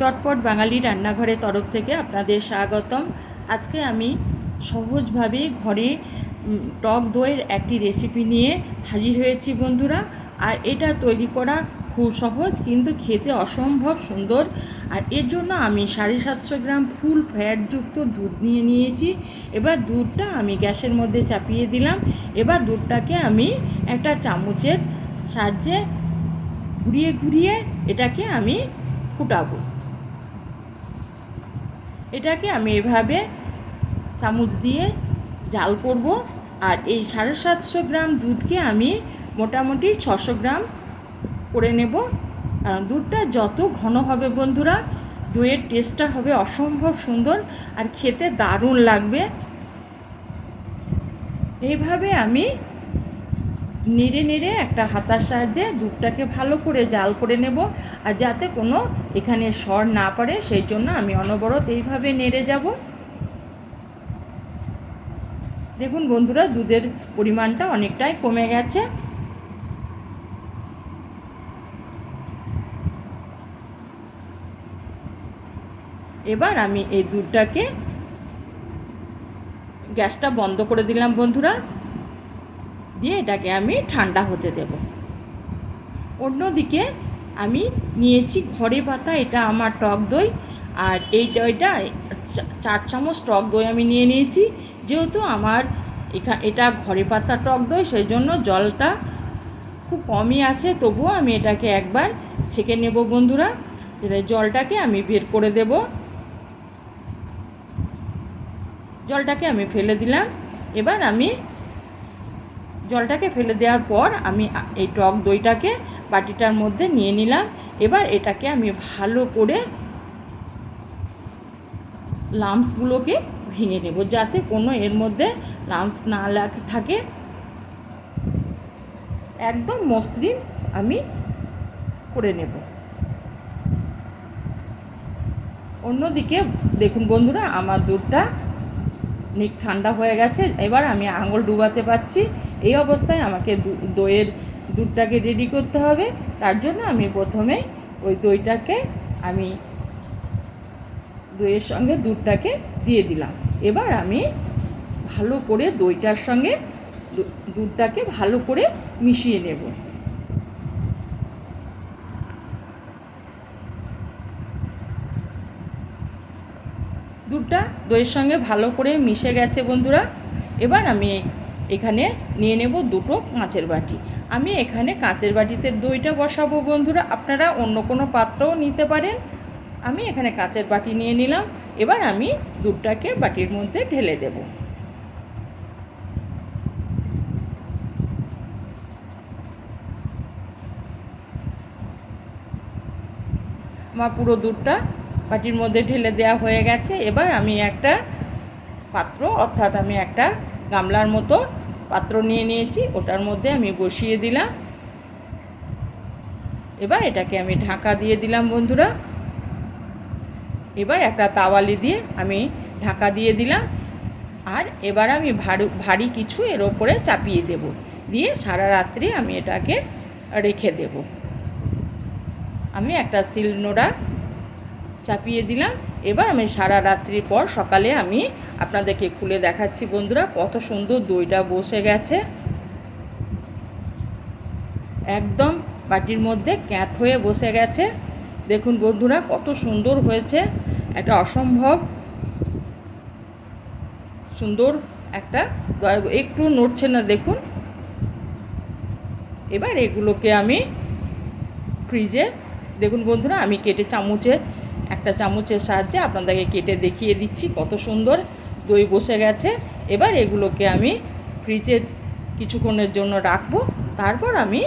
চটপট বাঙালি রান্নাঘরের তরফ থেকে আপনাদের স্বাগতম। আজকে আমি সহজভাবে ঘরে টক দইয়ের একটি রেসিপি নিয়ে হাজির হয়েছি বন্ধুরা। আর এটা তৈরি করা খুব সহজ, কিন্তু খেতে অসম্ভব সুন্দর। আর এর জন্য আমি সাড়ে সাতশো গ্রাম ফুল ফ্যাটযুক্ত দুধ নিয়ে নিয়েছি। এবার দুধটা আমি গ্যাসের মধ্যে চাপিয়ে দিলাম। এবার দুধটাকে আমি একটা চামচের সাহায্যে ঘুরিয়ে ঘুরিয়ে এটাকে আমি ফুটাবো। এটাকে আমি এভাবে চামচ দিয়ে জাল করব। আর এই সাড়ে সাতশো গ্রাম দুধকে আমি মোটামুটি ছশো গ্রাম করে নেব। কারণ দুধটা যত ঘন হবে বন্ধুরা দইয়ের টেস্টটা হবে অসম্ভব সুন্দর আর খেতে দারুণ লাগবে। এইভাবে আমি নেড়ে নেড়ে একটা হাতার সাহায্যে দুধটাকে ভালো করে জাল করে নেব। আর যাতে কোনো এখানে সর না পড়ে, সেই জন্য আমি অনবরত এইভাবে নেড়ে যাব। দেখুন বন্ধুরা, দুধের পরিমাণটা অনেকটাই কমে গেছে। এবার আমি এই দুধটাকে গ্যাসটা বন্ধ করে দিলাম বন্ধুরা। দিয়ে এটাকে আমি ঠান্ডা হতে দেব। অন্যদিকে আমি নিয়েছি ঘরে পাতা, এটা আমার টক দই, আর এই দইটা চা- চার চামচ টক দই আমি নিয়ে নিয়েছি। যেহেতু আমার এখা, এটা ঘরে পাতা টক দই সেই জন্য জলটা খুব কমই আছে, তবুও আমি এটাকে একবার ছেঁকে নেব বন্ধুরা জলটাকে আমি বের করে দেব। জলটাকে আমি ফেলে দিলাম। এবার আমি জলটাকে ফেলে দেওয়ার পর আমি এই টক দইটাকে বাটিটার মধ্যে নিয়ে নিলাম। এবার এটাকে আমি ভালো করে লামসগুলোকে ভেঙে নেব যাতে কোনো এর মধ্যে লামস না লাগ থাকে। একদম মসৃণ আমি করে নেব। অন্যদিকে দেখুন বন্ধুরা, আমার দুধটা অনেক ঠান্ডা হয়ে গেছে। এবার আমি আঙুল ডুবাতে পারছি। এই অবস্থায় আমাকে দইয়ের দুধটাকে রেডি করতে হবে। তার জন্য আমি প্রথমে ওই দইটাকে আমি দইয়ের সঙ্গে দুধটাকে দিয়ে দিলাম। এবার আমি ভালো করে দইটার সঙ্গে দুধটাকে ভালো করে মিশিয়ে নেব। দুধটা দইয়ের সঙ্গে ভালো করে মিশে গেছে বন্ধুরা। এবার আমি এখানে নিয়ে নেব দুটো কাঁচের বাটি। আমি এখানে কাঁচের বাটিতে দইটা বসাবো বন্ধুরা, আপনারা অন্য কোনো পাত্রও নিতে পারেন। আমি এখানে কাঁচের বাটি নিয়ে নিলাম, এবার আমি দুধটাকে বাটির মধ্যে ঢেলে দেব। আমার পুরো দুধটা বাটির মধ্যে ঢেলে দেওয়া হয়ে গেছে, এবার আমি একটা পাত্র, অর্থাৎ আমি একটা গামলার মতো পাত্র নিয়ে নিয়েছি, ওটার মধ্যে আমি বসিয়ে দিলাম। এবার এটাকে আমি ঢাকা দিয়ে দিলাম বন্ধুরা। এবার একটা তাওয়ালি দিয়ে আমি ঢাকা দিয়ে দিলাম। আর এবার আমি ভারী ভারী কিছু এর ওপরে চাপিয়ে দেব। দিয়ে সারা রাত্রি আমি এটাকে রেখে দেব। আমি একটা সিল নোড়া চাপিয়ে দিলাম। এবার আমি সারা রাত্রির পর সকালে আমি আপনাদেরকে খুলে দেখাচ্ছি, বন্ধুরা, কত সুন্দর দইটা বসে গেছে। একদম বাটির মধ্যে ক্যাঁত হয়ে বসে গেছে। দেখুন, বন্ধুরা, কত সুন্দর হয়েছে। একটা অসম্ভব সুন্দর একটা একটু নড়ছে না, দেখুন। এবার এগুলোকে আমি ফ্রিজে, দেখুন, বন্ধুরা, আমি কেটে চামচে একটা চামচের সাহায্যে আপনাদেরকে কেটে দেখিয়ে দিচ্ছি কত সুন্দর দই বসে গেছে। এবার এগুলোকে আমি ফ্রিজের কিছুক্ষণের জন্য রাখব, তারপর আমি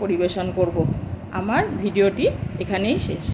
পরিবেশন করব। আমার ভিডিওটি এখানেই শেষ।